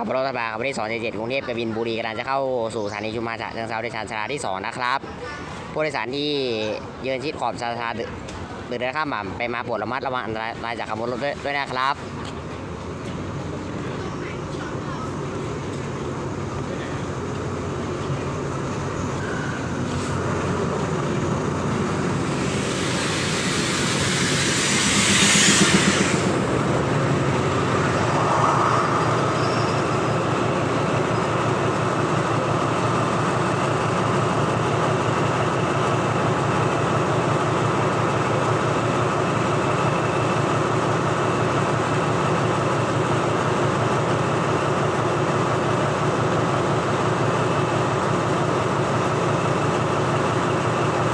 ขับรถกระบะขับรถที่จ็ดกรุงเทพกบินบุรีกำลังจะเข้าสู่สถานีชุมพาฉะเชิงเซาในชานชาลาที่สองนะครับผู้โดยสารที่ยืนชิดขอบชานชาลาหรือเดินข้ามาไปมาโปรดระมัดระวังอันตรายจากขบวนรถด้วยนะครับ